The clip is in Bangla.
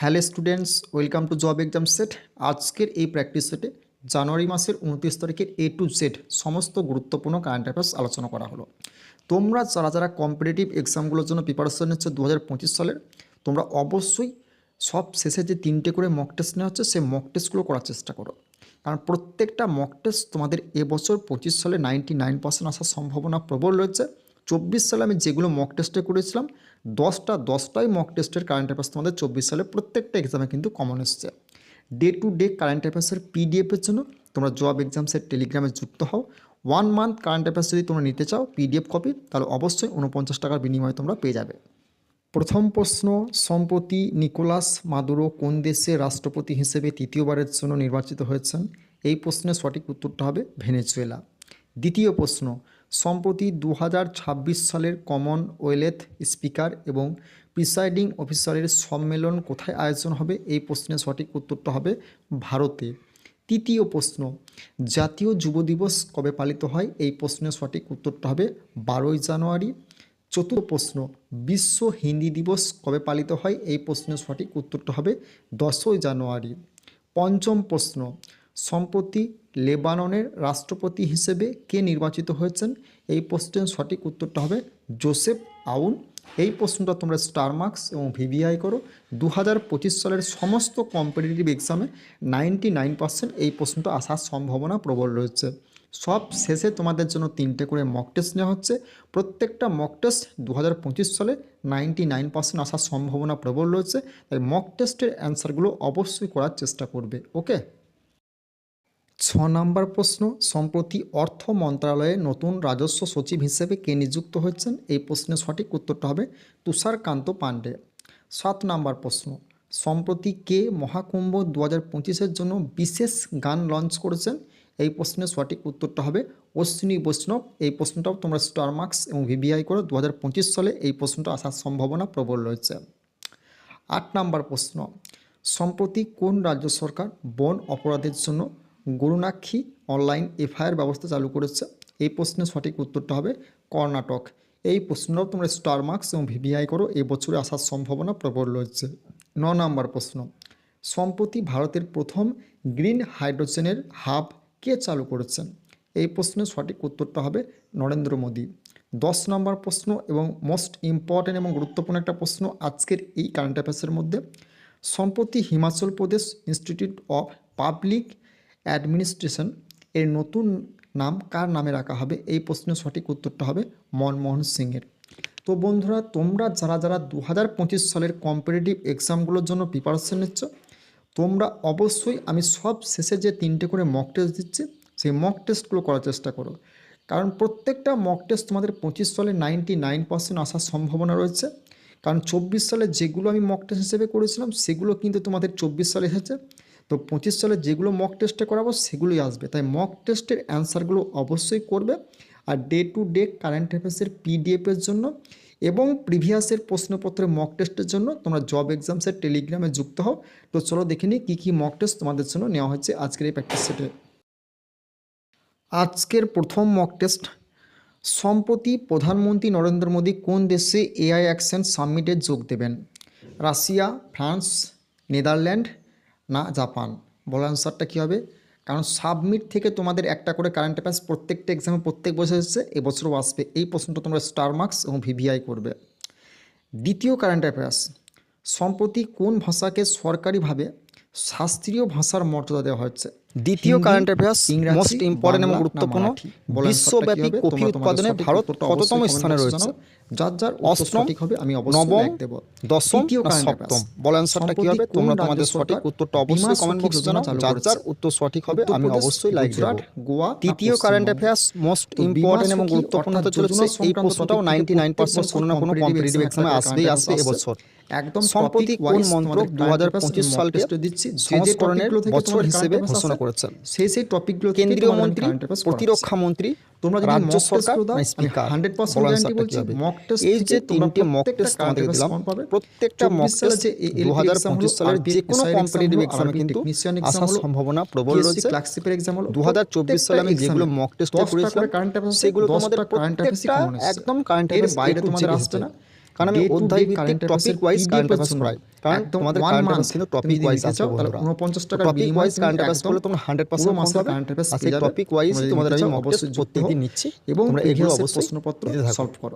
Hello students, welcome to job exam set. আজকের এই প্র্যাকটিস সেটে জানুয়ারি মাসের উনত্রিশ তারিখের এ টু জেড সমস্ত গুরুত্বপূর্ণ কারেন্ট অ্যাফেয়ার্স আলোচনা করা হলো। তোমরা যারা যারা কম্পিটিটিভ এক্সামগুলোর জন্য প্রিপারেশন নিচ্ছ দু সালের, তোমরা অবশ্যই সব শেষে যে তিনটে করে মক টেস্ট নেওয়া হচ্ছে, সেই মক টেস্টগুলো করার চেষ্টা করো। কারণ প্রত্যেকটা মক টেস্ট তোমাদের এবছর পঁচিশ সালে নাইনটি নাইন পার্সেন্ট আসার সম্ভাবনা প্রবল রয়েছে। চব্বিশ সালে আমি যেগুলো মক টেস্টে করেছিলাম দশটা, দশটাই মক টেস্টের কারেন্ট অ্যাফেয়ার্স তোমাদের চব্বিশ সালে প্রত্যেকটা এক্সামে কিন্তু কমন এসছে। ডে টু ডে কারেন্ট অ্যাফেয়ার্সের পিডিএফের জন্য তোমরা জব এক্সামসের টেলিগ্রামে যুক্ত হও। ওয়ান মান্থ কারেন্ট অ্যাফেয়ার্স যদি তোমরা নিতে চাও পিডিএফ কপি তাহলে অবশ্যই উনপঞ্চাশ টাকার বিনিময়ে তোমরা পেয়ে যাবে। প্রথম প্রশ্ন, সম্প্রতি নিকোলাস মাদুরো কোন দেশে রাষ্ট্রপতি হিসেবে তৃতীয়বারের জন্য নির্বাচিত হয়েছেন? এই প্রশ্নের সঠিক উত্তরটা হবে ভেনেজুয়েলা। দ্বিতীয় প্রশ্ন সম্প্রতি দু হাজার ছাব্বিশ সালের কমনওয়েলথ স্পিকার এবং প্রিসাইডিং অফিসারের সম্মেলন কোথায় আয়োজন হবে? এই প্রশ্নের সঠিক উত্তরটা হবে ভারতে। তৃতীয় প্রশ্ন, জাতীয় যুব দিবস কবে পালিত হয়? এই প্রশ্নের সঠিক উত্তরটা হবে বারোই জানুয়ারি। চতুর্থ প্রশ্ন, বিশ্ব হিন্দি দিবস কবে পালিত হয়? এই প্রশ্নের সঠিক উত্তরটা হবে দশই জানুয়ারি। পঞ্চম প্রশ্ন সম্প্রতি লেবাননের রাষ্ট্রপতি হিসেবে কে নির্বাচিত হয়েছেন? এই প্রশ্নের সঠিক উত্তরটা হবে জোসেফ আউন। এই প্রশ্নটা তোমরা স্টার মার্কস এবং ভিভিআই করো। দু হাজার পঁচিশ সালের সমস্ত কম্পিটিটিভ এক্সামে নাইনটি এই প্রশ্নটা আসার সম্ভাবনা প্রবল রয়েছে। সব শেষে তোমাদের জন্য তিনটে করে মক টেস্ট নেওয়া হচ্ছে। প্রত্যেকটা মক টেস্ট দু হাজার পঁচিশ সালে নাইনটি নাইন পার্সেন্ট আসার সম্ভাবনা প্রবল রয়েছে। তাই মক টেস্টের অ্যান্সারগুলো অবশ্যই করার চেষ্টা করবে ওকে ছ নম্বর প্রশ্ন, সম্প্রতি অর্থ মন্ত্রণালয়ে নতুন রাজস্ব সচিব হিসেবে কে নিযুক্ত হয়েছেন? এই প্রশ্নের সঠিক উত্তরটা হবে তুষারকান্ত পাণ্ডে। সাত নম্বর প্রশ্ন, সম্প্রতি কে মহাকুম্ভ দু হাজার জন্য বিশেষ গান লঞ্চ করেছেন? এই প্রশ্নের সঠিক উত্তরটা হবে অশ্বিনী বৈষ্ণব। এই প্রশ্নটাও তোমরা স্টার মার্কস এবং ভিভিআই করে দু হাজার পঁচিশ সালে এই প্রশ্নটা আসার সম্ভাবনা প্রবল রয়েছে। আট নাম্বার প্রশ্ন, সম্প্রতি কোন রাজ্য সরকার বন অপরাধের জন্য গরুনাক্ষী অনলাইন এফআইআর ব্যবস্থা চালু করেছে। এই প্রশ্নের সঠিক উত্তরটা হবে কর্ণাটক। এই প্রশ্নটাও তোমরা স্টার মার্কস এবং ভিভিআই করো, এই বছরে আসার সম্ভাবনা প্রবল রয়েছে। ন নম্বর প্রশ্ন, সম্প্রতি ভারতের প্রথম গ্রিন হাইড্রোজেনের হাব কে চালু করেছেন এই প্রশ্নের সঠিক উত্তরটা হবে নরেন্দ্র মোদী। দশ নম্বর প্রশ্ন এবং মোস্ট ইম্পর্ট্যান্ট এবং গুরুত্বপূর্ণ একটা প্রশ্ন আজকের এই কারেন্ট অ্যাফেয়ার্সের মধ্যে, সম্প্রতি Himachal Pradesh institute of public administration এর নতুন নাম কার নামে রাখা হবে? এই প্রশ্নের সঠিক উত্তরটা হবে মনমোহন সিংয়ের। তো বন্ধুরা, তোমরা যারা যারা দু হাজার পঁচিশ সালের কম্পিটিটিভ এক্সামগুলোর জন্য প্রিপারেশন নিচ্ছ, তোমরা অবশ্যই আমি সব শেষে যে তিনটে করে মক টেস্ট দিচ্ছি, সেই মক টেস্টগুলো করার চেষ্টা করো। কারণ প্রত্যেকটা মক টেস্ট তোমাদের পঁচিশ সালে নাইনটি নাইন পার্সেন্ট আসার সম্ভাবনা রয়েছে। কারণ চব্বিশ সালে যেগুলো আমি মক টেস্ট হিসেবে করেছিলাম, সেগুলো কিন্তু তোমাদের চব্বিশ সালে এসেছে। তো পঁচিশ সালে যেগুলো মক টেস্টে করাবো, সেগুলোই আসবে। তাই মক টেস্টের অ্যান্সারগুলো অবশ্যই করবে। আর ডে টু ডে কারেন্ট অ্যাফেয়ার্সের পিডিএফের জন্য এবং প্রিভিয়াসের প্রশ্নপত্রের মক টেস্টের জন্য তোমরা জব এক্সামসের টেলিগ্রামে যুক্ত হও। তো চলো দেখে নিই কী কী মক টেস্ট তোমাদের জন্য নেওয়া হয়েছে আজকের এই প্র্যাকটিস সেটে আজকের প্রথম মক টেস্ট সম্প্রতি প্রধানমন্ত্রী নরেন্দ্র মোদী কোন দেশে এআই অ্যাকশন সামিটে যোগ দেবেন? রাশিয়া, ফ্রান্স, নেদারল্যান্ড না জাপান। বলো অ্যান্সারটা কী হবে? কারণ সাবমিট থেকে তোমাদের একটা করে কারেন্ট অ্যাফেয়ার্স প্রত্যেকটা এক্সামে প্রত্যেক বছর এসেছে এবছরও আসবে। এই প্রশ্নটা তোমরা স্টার মার্কস এবং ভিভিআই করবে। দ্বিতীয় কারেন্ট অ্যাফেয়ার্স সম্প্রতি কোন ভাষাকে সরকারিভাবে শাস্ত্রীয় ভাষার মর্যাদা দেওয়া হচ্ছে দ্বিতীয় কারেন্ট অ্যাফেয়ার্স মোস্ট ইম্পর্টেন্ট এবং গুরুত্বপূর্ণ? বিশ্বব্যাপী? কফি উৎপাদনে ভারত কততম স্থানে রয়েছে? যার যার অষ্টম, হবে আমি অবশ্যই নবম, দশম সপ্তম। বল অ্যান্সারটা কি হবে? তোমরা তোমাদের সঠিক উত্তরটা অবশ্যই কমেন্ট বক্সে জানাও। যার যার উত্তর সঠিক হবে আমি অবশ্যই লাইক দেব। গোয়া তৃতীয় কারেন্ট? অ্যাফেয়ার্স মোস্ট ইম্পর্টেন্ট এবং গুরুত্বপূর্ণ হতে অর্থাৎ চলেছে এই প্রশ্নটাও topic নাইনটি নাইন পার্সেন্ট বছর কোনো না কোনো কম্পিটিটিভ এক্সামে আসবেই আসবে। এবছর। একদম সম্প্রতি কোন মন্ত্রক দু হাজার পঁচিশ সালকে সংস্করণের বছর হিসেবে ঘোষণা করেছেন সেই সেই টপিকগুলো কেন্দ্রীয় মন্ত্রী। প্রতিরক্ষা মন্ত্রী তোমরা যদি রাজ্য সরকার স্পিকার 100% বলো guarantee বলছি, হবে? mock এই যে তিনটে মক টেস্ট current দিলাম প্রত্যেকটা মক টেস্ট যে দু হাজার পঁচিশ সালের যে কোনো কম্পিটিটিভ এক্সামে কিন্তু আসার সম্ভাবনা প্রবল রয়েছে। exam হলো, দু হাজার চব্বিশ সালে আমি যেগুলো মক টেস্টে করেছিলাম সেগুলো তোমাদের প্রত্যেকটা একদম কারেন্ট এর বাইরে তোমাদের আসবে না। কারণ আমি অধ্যায় ভিত্তিক টপিক ওয়াইজ কারেন্ট অ্যাফেয়ার্স করাই কারণ তোমাদের কারেন্ট অ্যাফেয়ার্স কিন্তু টপিক ওয়াইজ আছে তাহলে 49 টাকা টপিক ওয়াইজ কারেন্ট অ্যাফেয়ার্স করলে তোমরা 100% মার্কস পাবে কারেন্ট অ্যাফেয়ার্স সেই টপিক ওয়াইজ তোমাদের আমি অবশ্যই প্রত্যেকদিন নিচ্ছি এবং তোমরা এগুলো অবশ্যই প্রশ্নপত্র। সলভ করো।